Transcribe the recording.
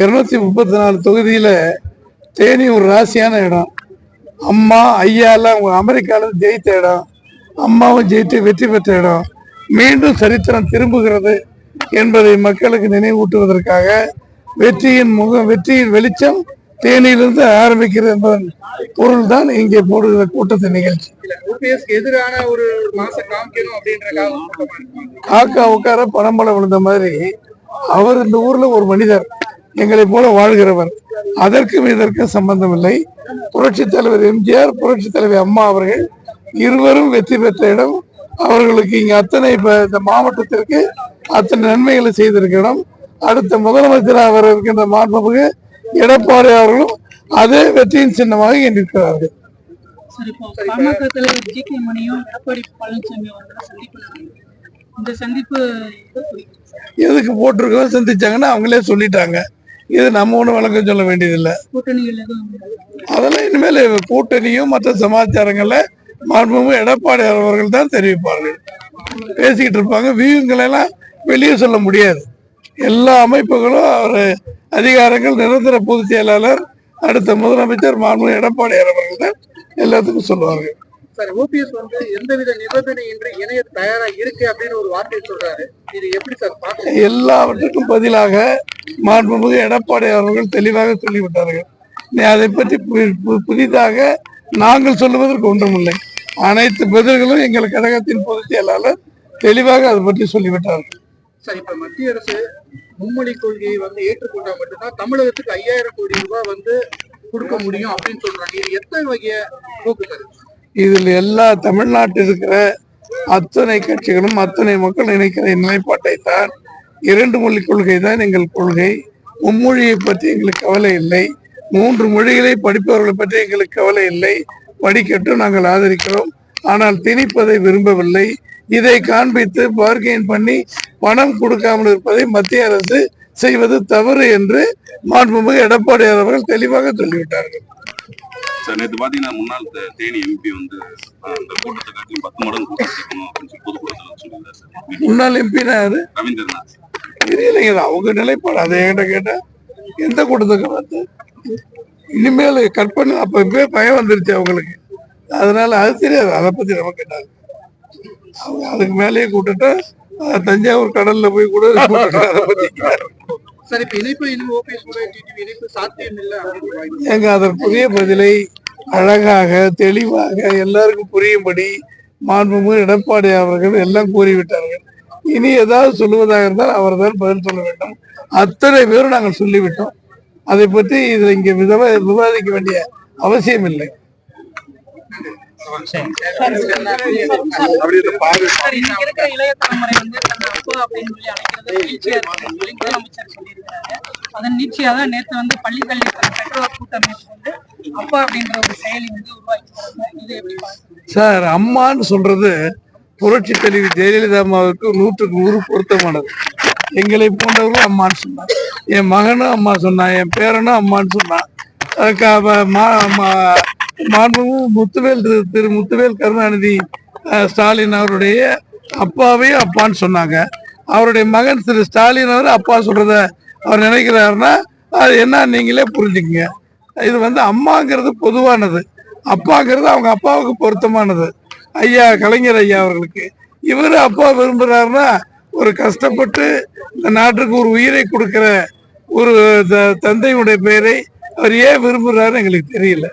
இருநூத்தி முப்பத்தி நாலு தொகுதியில தேனி ஒரு ராசியான இடம். அம்மா ஐயா எல்லாம் அவங்க அமெரிக்கால இருந்து ஜெயித்த இடம். அம்மாவும் ஜெயித்து வெற்றி பெற்ற இடம். மீண்டும் சரித்திரம் திரும்புகிறது என்பதை மக்களுக்கு நினைவூட்டுவதற்காக வெற்றியின் முகம் வெற்றியின் வெளிச்சம் தேனியிலிருந்து ஆரம்பிக்கிறது என்பதன் பொருள் தான் இங்கே போடுகிற கூட்டத்தின் நிகழ்ச்சி. எதிரான ஒரு மாசம் காமிக்கணும் இருக்காங்க காக்கா உட்கார பணம்பழம் விழுந்த மாதிரி அவர் இந்த ஊர்ல ஒரு மனிதர். எங்களை போல வாழ்கிறவர். அதற்கும் இதற்கும் சம்பந்தம் இல்லை புரட்சி தலைவர் எம்ஜிஆர் புரட்சி தலைவர் அம்மா அவர்கள் இருவரும் வெற்றி பெற்ற இடம். அவர்களுக்கு இங்க அத்தனை இப்ப இந்த மாவட்டத்திற்கு அத்தனை நன்மைகளை செய்திருக்கிறோம் அடுத்த முதலமைச்சராக அவர் இருக்கின்ற மாண்புமிகு எடப்பாடி அவர்களும் அதே வெற்றியின் சின்னமாக இங்கே நிற்கிறார்கள் இப்போ பாமக தலைவர் ஜி கே மணியும் எடப்பாடி பழனிசாமி அவர்களும் சந்திப்பு இந்த சந்திப்பு? எதுக்கு போட்டிருக்கோம் சந்திச்சாங்கன்னா அவங்களே சொல்லிட்டாங்க. இது நம்ம ஒன்றும் விளக்கம் சொல்ல வேண்டியதில்லை. அதெல்லாம் இனிமேல் கூட்டணியும் மற்ற சமாச்சாரங்கள்ல மாண்புமிகு எடப்பாடி அவர்கள் தான் தெரிவிப்பார்கள். பேசிக்கிட்டு இருப்பாங்க. வியூங்களை எல்லாம் வெளியே சொல்ல முடியாது. எல்லா அமைப்புகளும் அவர் அதிகாரங்கள் நிரந்தர பொதுச் செயலாளர் அடுத்த முதலமைச்சர் மாண்புமிகு எடப்பாடி அவர்கள் தான் எல்லாத்துக்கும் சொல்லுவார்கள். சார் ஓபிஎஸ் வந்து எந்தவித நிபந்தனையின்றி இணைய தயாரா இருக்கு அப்படின்னு ஒரு வார்த்தை சொல்றாரு. இது எப்படி சார் பாக்குறீங்க எல்லாவற்றுக்கும் பதிலாக மாண்புமிகு எடப்பாடி அவர்கள் தெளிவாக சொல்லிவிட்டார்கள். அதை பற்றி புதிதாக நாங்கள் சொல்லுவதற்கு ஒன்றுமில்லை. அனைத்து பதில்களும் எங்கள் கழகத்தின் பொதுச் செயலாளர் தெளிவாக அதை பற்றி சொல்லிவிட்டார்கள். சார் இப்ப மத்திய அரசு மும்மொழி கொள்கையை வந்து ஏற்றுக்கொண்டா மட்டும்தான் தமிழகத்துக்கு ஐயாயிரம் கோடி ரூபாய் வந்து கொடுக்க முடியும் அப்படின்னு சொல்றாங்க. இது எத்தனை வகைய போக்கு சார்? இதில் எல்லா தமிழ்நாட்டில் இருக்கிற அத்தனை கட்சிகளும் அத்தனை மக்கள் நினைக்கிற நிலைப்பாட்டை தான் இரண்டு மொழி கொள்கை தான் எங்கள் கொள்கை. மும்மொழியை பற்றி எங்களுக்கு கவலை இல்லை. மூன்று மொழிகளை படிப்பவர்களை பற்றி எங்களுக்கு கவலை இல்லை. படிக்கட்டும் நாங்கள் ஆதரிக்கிறோம். ஆனால் திணிப்பதை விரும்பவில்லை. இதை காண்பித்து பார்கெயின் பண்ணி பணம் கொடுக்காமல் இருப்பதை மத்திய அரசு செய்வது தவறு என்று மாண்புமிகு எடப்பாடி அவர்கள் தெளிவாக சொல்லிவிட்டார்கள். சார் நேற்று பார்த்தீங்கன்னா முன்னாள் தேனி எம்பி வந்து அந்த கூட்டத்தை காட்டி பத்து மடங்கு கூட்டம் சேர்க்கணும் அப்படின்னு சொல்லி பொதுக்கூட்டத்தில் சொல்லியிருந்தார் சார். முன்னாள் எம்பினா யாரு? ரவீந்திரநாத் தெரியலைங்க அவங்க நிலைப்பாடு. அதை என்கிட்ட கேட்டா எந்த கூட்டத்துக்கு பார்த்து இனிமேல் கற்பனை அப்ப இப்பவே பயம் வந்துருச்சு அவங்களுக்கு. அதனால அது தெரியாது அதை பத்தி நம்ம கேட்டாங்க. அவங்க அதுக்கு மேலேயே கூட்டுட்டா தஞ்சாவூர் கடல்ல போய் கூட அதை பத்தி சார் இப்ப இணைப்பு இனிமே ஓபிஎஸ் இணைப்பு சாத்தியம் இல்லை. எங்க அதற்குரிய பதிலை அழகாக தெளிவாக எல்லாருக்கும் புரியும்படி மாண்புமிகு எடப்பாடி அவர்கள் எல்லாம் கூறிவிட்டார்கள் இனி ஏதாவது சொல்லுவதாக இருந்தால் அவர்தான் பதில் சொல்ல வேண்டும் அத்தனை பேரும் நாங்கள் சொல்லிவிட்டோம் அதை பற்றி இதில் இங்கே விதவ விவாதிக்க வேண்டிய அவசியம் இல்லை சார் சொல்லி அழைக்கிறது வீழ்ச்சியா முதலமைச்சர் அதன் நீட்சியா தான் நேற்று வந்து பள்ளி கல்வி பெற்றோர் கூட்டம் வந்து அப்பா அப்படிங்கிற ஒரு செயலி வந்து உருவாக்கி இது எப்படி சார் அம்மான்னு சொல்றது புரட்சி தலைவி ஜெயலலிதா அம்மாவுக்கு நூற்றுக்கு நூறு பொருத்தமானது. எங்களை போன்றவர்களும் அம்மான்னு சொன்னார் என் மகனும் அம்மா சொன்னான் என் பேரனும் அம்மான்னு சொன்னான். மாண்பும் மா- மா- முத்துவேல் திரு முத்துவேல் கருணாநிதி ஸ்டாலின் அவருடைய அப்பாவையும் அப்பான்னு சொன்னாங்க. அவருடைய மகன் திரு ஸ்டாலின் அவர் அப்பா சொல்றத அவர் நினைக்கிறாருன்னா அது என்ன நீங்களே புரிஞ்சுக்குங்க. இது வந்து அம்மாங்கிறது பொதுவானது. அப்பாங்கிறது அவங்க அப்பாவுக்கு பொருத்தமானது. ஐயா கலைஞர் ஐயா அவர்களுக்கு. இவர் அப்பா விரும்புகிறாருன்னா ஒரு கஷ்டப்பட்டு இந்த நாட்டுக்கு ஒரு உயிரை கொடுக்கிற ஒரு த- தந்தையுடைய பெயரை அவர் ஏன் விரும்புகிறாருன்னு எங்களுக்கு தெரியல.